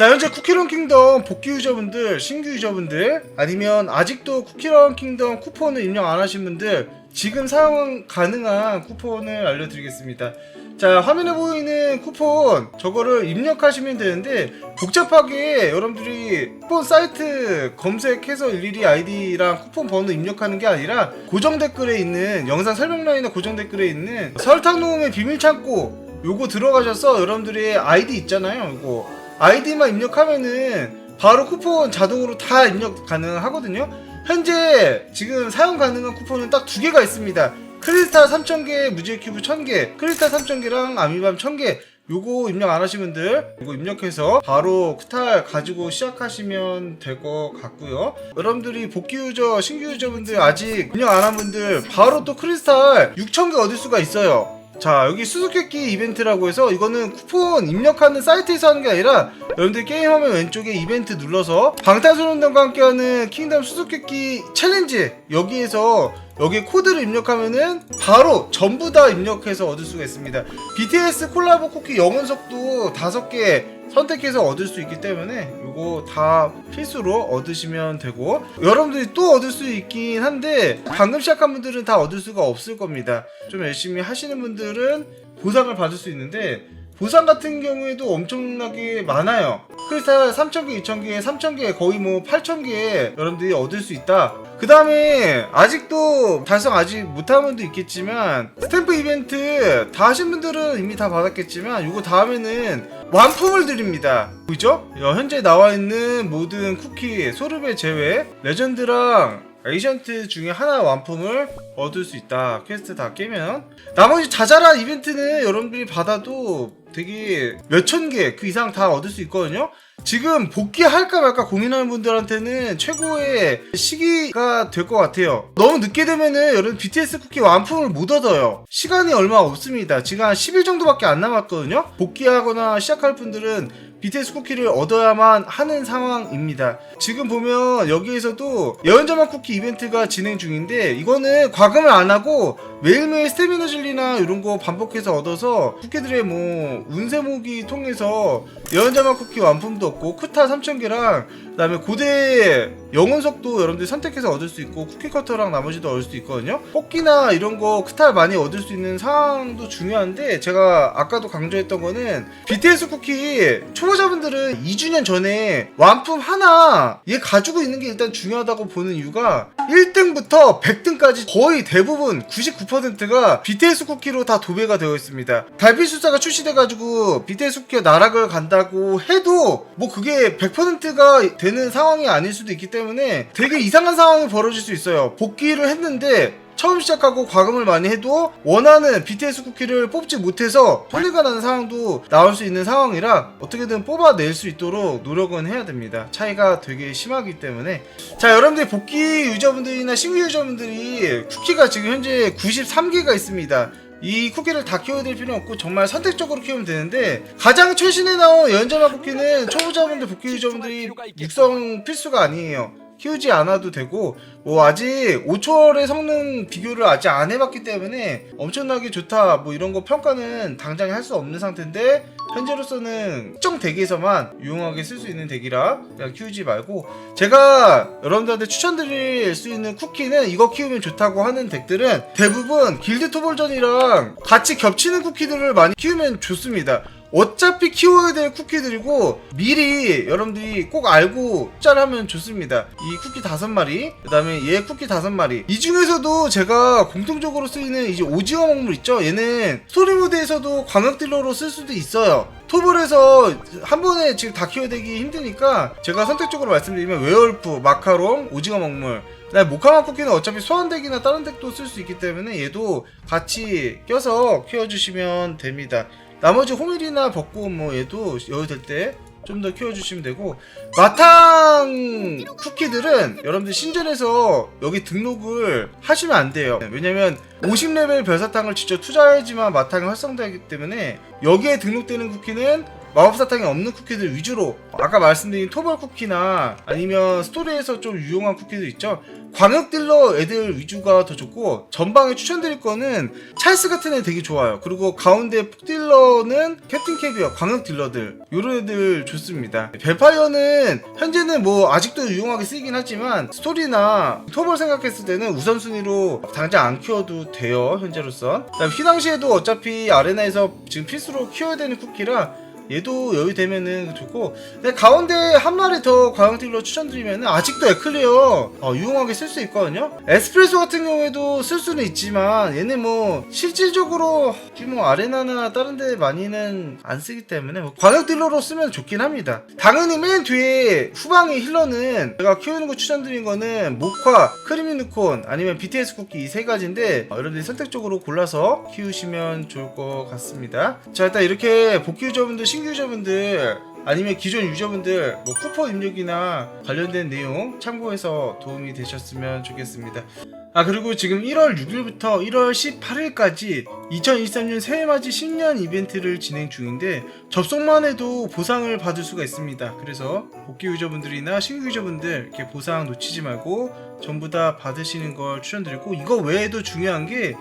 자 현재 쿠키런 킹덤 복귀 유저분들 신규 유저분들 아니면 아직도 쿠키런 킹덤 쿠폰을 입력 안 하신 분들 지금 사용 가능한 쿠폰을 알려드리겠습니다. 자 화면에 보이는 쿠폰 저거를 입력하시면 되는데 복잡하게 여러분들이 쿠폰 사이트 검색해서 일일이 아이디랑 쿠폰 번호 입력하는 게 아니라 고정 댓글에 있는 영상 설명란이나 고정 댓글에 있는 설탕놈의 비밀 창고 요거 들어가셔서 여러분들의 아이디 있잖아요 요거 아이디만 입력하면은 바로 쿠폰 자동으로 다 입력 가능하거든요. 현재 지금 사용 가능한 쿠폰은 딱 두 개가 있습니다. 크리스탈 3000개, 무지개 큐브 1000개, 크리스탈 3000개랑 아미밤 1000개. 요거 입력 안 하신 분들 이거 입력해서 바로 크탈 가지고 시작하시면 될 것 같고요. 여러분들이 복귀 유저, 신규 유저분들 아직 입력 안 한 분들 바로 또 크리스탈 6000개 얻을 수가 있어요. 자 여기 수수께끼 이벤트라고 해서 이거는 쿠폰 입력하는 사이트에서 하는 게 아니라 여러분들 게임하면 왼쪽에 이벤트 눌러서 방탄소년단과 함께하는 킹덤 수수께끼 챌린지 여기에서 여기 코드를 입력하면은 바로 전부 다 입력해서 얻을 수가 있습니다. BTS 콜라보 쿠키 영혼석도 다섯 개 선택해서 얻을 수 있기 때문에 이거 다 필수로 얻으시면 되고 여러분들이 또 얻을 수 있긴 한데 방금 시작한 분들은 다 얻을 수가 없을 겁니다. 좀 열심히 하시는 분들은 보상을 받을 수 있는데 보상 같은 경우에도 엄청나게 많아요. 크리스탈 3000개, 2000개, 3000개 거의 뭐 8000개 여러분들이 얻을 수 있다. 그 다음에 아직도 달성 아직 못한 분도 있겠지만 스탬프 이벤트 다 하신 분들은 이미 다 받았겠지만 이거 다음에는 완품을 드립니다. 보이죠? 어, 현재 나와 있는 모든 쿠키 소르베 제외 레전드랑 에이전트 중에 하나 완품을 얻을 수 있다 퀘스트 다 깨면 나머지 자잘한 이벤트는 여러분들이 받아도 되게 몇천 개 그 이상 다 얻을 수 있거든요 지금 복귀할까 말까 고민하는 분들한테는 최고의 시기가 될 것 같아요. 너무 늦게 되면은 여러분 BTS 쿠키 완품을 못 얻어요. 시간이 얼마 없습니다. 지금 한 10일 정도밖에 안 남았거든요. 복귀하거나 시작할 분들은 BTS 쿠키를 얻어야만 하는 상황입니다. 지금 보면 여기에서도 예언자만 쿠키 이벤트가 진행 중인데 이거는 과금을 안 하고 매일매일 스태미너 진리나 이런 거 반복해서 얻어서 쿠키들의 뭐 운세 모기 통해서 예언자만 쿠키 완품도 얻고 쿠타 3000개랑 그다음에 고대 영혼석도 여러분들이 선택해서 얻을 수 있고 쿠키 커터랑 나머지도 얻을 수 있거든요. 뽑기나 이런 거 크탈 많이 얻을 수 있는 상황도 중요한데 제가 아까도 강조했던 거는 BTS 쿠키 초 보자분들은 2주년 전에 완품 하나 얘 가지고 있는 게 일단 중요하다고 보는 이유가 1등부터 100등까지 거의 대부분 99%가 BTS 쿠키로 다 도배가 되어 있습니다. 달빛 수사가 출시돼가지고 BTS 쿠키가 나락을 간다고 해도 뭐 그게 100%가 되는 상황이 아닐 수도 있기 때문에 되게 이상한 상황이 벌어질 수 있어요. 복귀를 했는데 처음 시작하고 과금을 많이 해도 원하는 BTS 쿠키를 뽑지 못해서 손해가 나는 상황도 나올 수 있는 상황이라 어떻게든 뽑아낼 수 있도록 노력은 해야 됩니다. 차이가 되게 심하기 때문에 자 여러분들 복귀 유저분들이나 신규 유저분들이 쿠키가 지금 현재 93개가 있습니다. 이 쿠키를 다 키워야 될 필요는 없고 정말 선택적으로 키우면 되는데 가장 최신에 나온 연자마 쿠키는 초보자분들 복귀 유저분들이 육성 필수가 아니에요. 키우지 않아도 되고 뭐 아직 5초월의 성능 비교를 아직 안 해봤기 때문에 엄청나게 좋다 뭐 이런 거 평가는 당장에 할수 없는 상태인데 현재로서는 특정 덱에서만 유용하게 쓸 수 있는 덱이라 그냥 키우지 말고 제가 여러분들한테 추천드릴 수 있는 쿠키는 이거 키우면 좋다고 하는 덱들은 대부분 길드 토벌전이랑 같이 겹치는 쿠키들을 많이 키우면 좋습니다. 어차피 키워야 될 쿠키들이고 미리 여러분들이 꼭 알고 짤하면 좋습니다. 이 쿠키 다섯 마리, 그 다음에 얘 쿠키 다섯 마리. 이 중에서도 제가 공통적으로 쓰이는 이제 오징어 먹물 있죠? 얘는 스토리 모드에서도 광역 딜러로 쓸 수도 있어요. 토벌에서 한 번에 지금 다 키워되기 힘드니까 제가 선택적으로 말씀드리면 웨얼프, 마카롱, 오징어 먹물 그다음에 모카마 쿠키는 어차피 소환덱이나 다른 덱도 쓸 수 있기 때문에 얘도 같이 껴서 키워주시면 됩니다. 나머지 호밀이나 벚꽃 뭐 얘도 여유 될 때 좀 더 키워주시면 되고 마탕 쿠키들은 여러분들 신전에서 여기 등록을 하시면 안 돼요. 왜냐면 50레벨 별사탕을 직접 투자해야지만 마탕이 활성되기 때문에 여기에 등록되는 쿠키는 마법사탕이 없는 쿠키들 위주로 아까 말씀드린 토벌 쿠키나 아니면 스토리에서 좀 유용한 쿠키도 있죠? 광역 딜러 애들 위주가 더 좋고 전방에 추천드릴 거는 찰스 같은 애 되게 좋아요. 그리고 가운데 폭딜러는 캡틴 캐비어 광역 딜러들. 요런 애들 좋습니다. 뱀파이어는 현재는 뭐 아직도 유용하게 쓰이긴 하지만 스토리나 토벌 생각했을 때는 우선순위로 당장 안 키워도 돼요 현재로선. 휘낭시에도 어차피 아레나에서 지금 필수로 키워야 되는 쿠키라 얘도 여유 되면은 좋고. 근데 가운데 한 마리 더 과형딜로 추천드리면은 아직도 에클리어 어, 유용하게 쓸 수 있거든요. 에스프레소 같은 경우에도 쓸 수는 있지만 얘는 뭐 실질적으로 뭐 아레나나 다른 데 많이는 안 쓰기 때문에 뭐 광역딜러로 쓰면 좋긴 합니다. 당연히 맨 뒤에 후방의 힐러는 제가 키우는 거 추천드린 거는 모카, 크리미누콘 아니면 BTS 쿠키 이 세 가지인데 어, 여러분들이 선택적으로 골라서 키우시면 좋을 것 같습니다. 자 일단 이렇게 복귀 유저분들 신규 유저분들 아니면 기존 유저분들 뭐 쿠폰 입력이나 관련된 내용 참고해서 도움이 되셨으면 좋겠습니다. 아 그리고 지금 1월 6일부터 1월 18일까지 2023년 새해맞이 신년 이벤트를 진행 중인데 접속만 해도 보상을 받을 수가 있습니다. 그래서 복귀 유저분들이나 신규 유저분들 이렇게 보상 놓치지 말고 전부 다 받으시는 걸 추천드리고 이거 외에도 중요한 게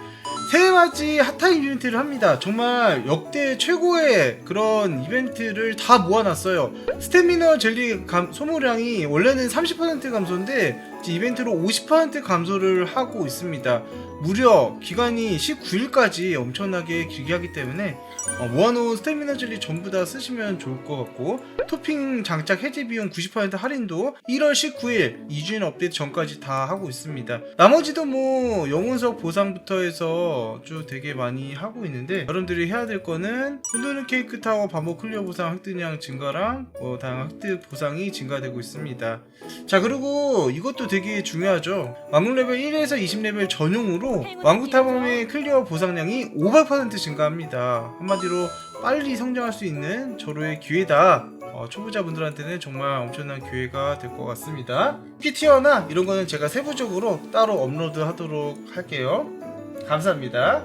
새해맞이 핫타임 이벤트를 합니다. 정말 역대 최고의 그런 이벤트를 다 모아놨어요. 스태미너 젤리 감, 소모량이 원래는 30% 감소인데 이벤트로 50% 감소를 하고 있습니다. 무려 기간이 19일까지 엄청나게 길게 하기 때문에 어, 모아놓은 스태미너 젤리 전부 다 쓰시면 좋을 것 같고 토핑 장착 해지 비용 90% 할인도 1월 19일 2주년 업데이트 전까지 다 하고 있습니다. 나머지도 뭐 영혼석 보상부터 해서 쭉 되게 많이 하고 있는데 여러분들이 해야 될 거는 흔드는 케이크 타워 반복 클리어 보상 획득량 증가랑 뭐 다양한 획득 보상이 증가되고 있습니다. 자 그리고 이것도 되게 중요하죠. 왕국 레벨 1에서 20레벨 전용으로 왕국 탐험의 클리어 보상량이 500% 증가합니다. 한마디로 빨리 성장할 수 있는 절호의 기회다. 어, 초보자분들한테는 정말 엄청난 기회가 될 것 같습니다. 키티어나 이런 거는 제가 세부적으로 따로 업로드 하도록 할게요. 감사합니다.